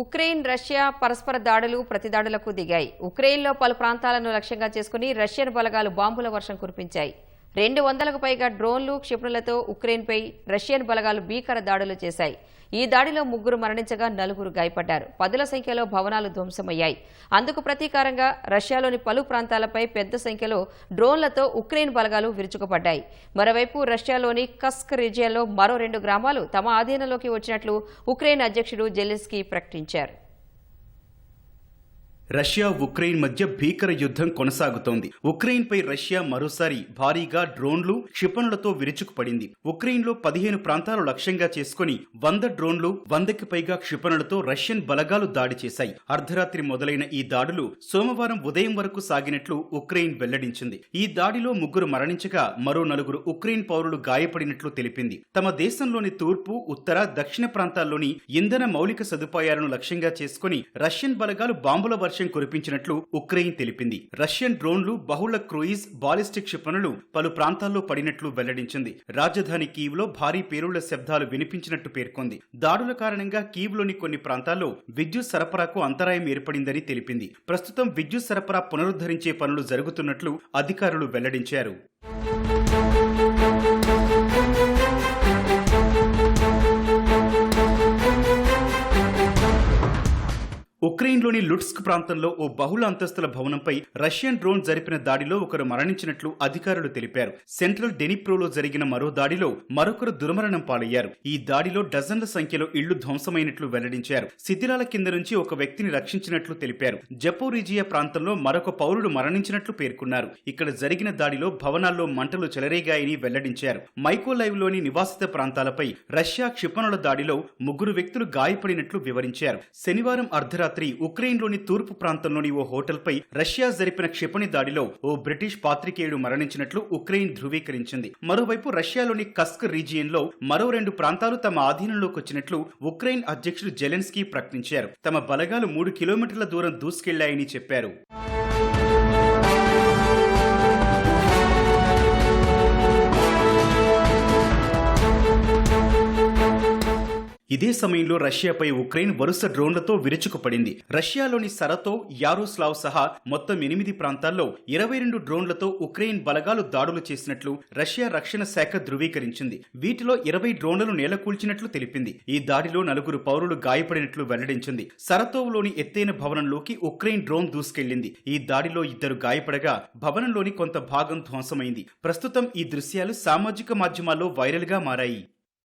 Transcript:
Ukraine Russia పరస్పర దాడులు ప్రతిదాడులకు దిగాయి. ఉక్రెయిన్లో పలు ప్రాంతాలను లక్ష్యంగా చేసుకుని రష్యన్ బలగాలు బాంబుల వర్షం కురిపించాయి. రెండు వందలకు పైగా డ్రోన్లు క్షిపణులతో ఉక్రెయిన్పై రష్యన్ బలగాలు భీకర దాడులు చేశాయి. ఈ దాడిలో ముగ్గురు మరణించగా నలుగురు గాయపడ్డారు. పదుల సంఖ్యలో భవనాలు ధ్వంసమయ్యాయి. అందుకు ప్రతీకారంగా రష్యాలోని పలు ప్రాంతాలపై పెద్ద సంఖ్యలో డ్రోన్లతో ఉక్రెయిన్ బలగాలు విరుచుకుపడ్డాయి. మరోవైపు రష్యాలోని కస్క్ రీజియన్లో మరో రెండు గ్రామాలు తమ ఆధీనంలోకి వచ్చినట్లు ఉక్రెయిన్ అధ్యక్షుడు జెలెన్స్కీ ప్రకటించారు. రష్యా ఉక్రెయిన్ మధ్య భీకర యుద్ధం కొనసాగుతోంది. ఉక్రెయిన్ పై రష్యా మరోసారి భారీగా డ్రోన్లు క్షిపణులతో విరుచుకుపడింది. ఉక్రెయిన్లో పదిహేను ప్రాంతాలు లక్ష్యంగా చేసుకుని వంద డ్రోన్లు వందకి పైగా క్షిపణులతో రష్యన్ బలగాలు దాడి చేశాయి. అర్ధరాత్రి మొదలైన ఈ దాడులు సోమవారం ఉదయం వరకు సాగినట్లు ఉక్రెయిన్ వెల్లడించింది. ఈ దాడిలో ముగ్గురు మరణించగా మరో నలుగురు ఉక్రెయిన్ పౌరులు గాయపడినట్లు తెలిపింది. తమ దేశంలోని తూర్పు ఉత్తర దక్షిణ ప్రాంతాల్లోని ఇంధన మౌలిక సదుపాయాలను లక్ష్యంగా చేసుకుని రష్యన్ బలగాలు బాంబుల వర్షం కురిపించినట్లు ఉక్రెయిన్ తెలిపింది. రష్యన్ డ్రోన్లు బహుళ క్రూయిజ్ బాలిస్టిక్ క్షిపణులు పలు ప్రాంతాల్లో పడినట్లు వెల్లడించింది. రాజధాని కీవ్లో భారీ పేరుళ్ళ శబ్దాలు వినిపించినట్టు పేర్కొంది. దాడుల కారణంగా కీవ్లోని కొన్ని ప్రాంతాల్లో విద్యుత్ సరఫరాకు అంతరాయం ఏర్పడిందని తెలిపింది. ప్రస్తుతం విద్యుత్ సరఫరా పునరుద్ధరించే పనులు జరుగుతున్నట్లు అధికారులు వెల్లడించారు. ఉక్రెయిన్లోని లుట్స్క్ ప్రాంతంలో ఓ బహుళ అంతస్తుల భవనంపై రష్యన్ డ్రోన్ జరిపిన దాడిలో ఒకరు మరణించినట్లు అధికారులు తెలిపారు. సెంట్రల్ డెనిప్రోలో జరిగిన మరో దాడిలో మరొకరు దుర్మరణం పాలయ్యారు. ఈ దాడిలో డజన్ల సంఖ్యలో ఇళ్ళు ధ్వంసమైనట్లు వెల్లడించారు. శిథిలాల కింద నుంచి ఒక వ్యక్తిని రక్షించినట్లు తెలిపారు. జపోరిజియా ప్రాంతంలో మరొక పౌరుడు మరణించినట్లు పేర్కొన్నారు. ఇక్కడ జరిగిన దాడిలో భవనాల్లో మంటలు చెలరేగాయని వెల్లడించారు. మైకోలైవ్లోని నివాసిత ప్రాంతాలపై రష్యా క్షిపణుల దాడిలో ముగ్గురు వ్యక్తులు గాయపడినట్లు వివరించారు. శనివారం అర్ధరాత్రి ఉక్రెయిన్లోని తూర్పు ప్రాంతంలోని ఓ హోటల్పై రష్యా జరిపిన క్షిపణి దాడిలో ఓ బ్రిటిష్ పాత్రికేయుడు మరణించినట్లు ఉక్రెయిన్ ధృవీకరించింది. మరోవైపు రష్యాలోని కస్క్ రీజియన్లో మరో రెండు ప్రాంతాలు తమ ఆధీనంలోకి వచ్చినట్లు ఉక్రెయిన్ అధ్యక్షుడు జెలెన్స్కీ ప్రకటించారు. తమ బలగాలు మూడు కిలోమీటర్ల దూరం దూసుకెళ్ళాయని చెప్పారు. ఇదే సమయంలో రష్యాపై ఉక్రెయిన్ వరుస డ్రోన్లతో విరుచుకుపడింది. రష్యాలోని సరతో యారోస్లావ్ సహా మొత్తం ఎనిమిది ప్రాంతాల్లో ఇరవై రెండు డ్రోన్లతో ఉక్రెయిన్ బలగాలు దాడులు చేసినట్లు రష్యా రక్షణ శాఖ ధృవీకరించింది. వీటిలో ఇరవై డ్రోన్లను నేలకూల్చినట్లు తెలిపింది. ఈ దాడిలో నలుగురు పౌరులు గాయపడినట్లు వెల్లడించింది. సరతోవ్లోని ఎత్తైన భవనంలోకి ఉక్రెయిన్ డ్రోన్ దూసుకెళ్ళింది ఈ దాడిలో ఇద్దరు గాయపడగా భవనంలోని కొంత భాగం ధ్వంసమైంది. ప్రస్తుతం ఈ దృశ్యాలు సామాజిక మాధ్యమాల్లో వైరల్గా మారాయి.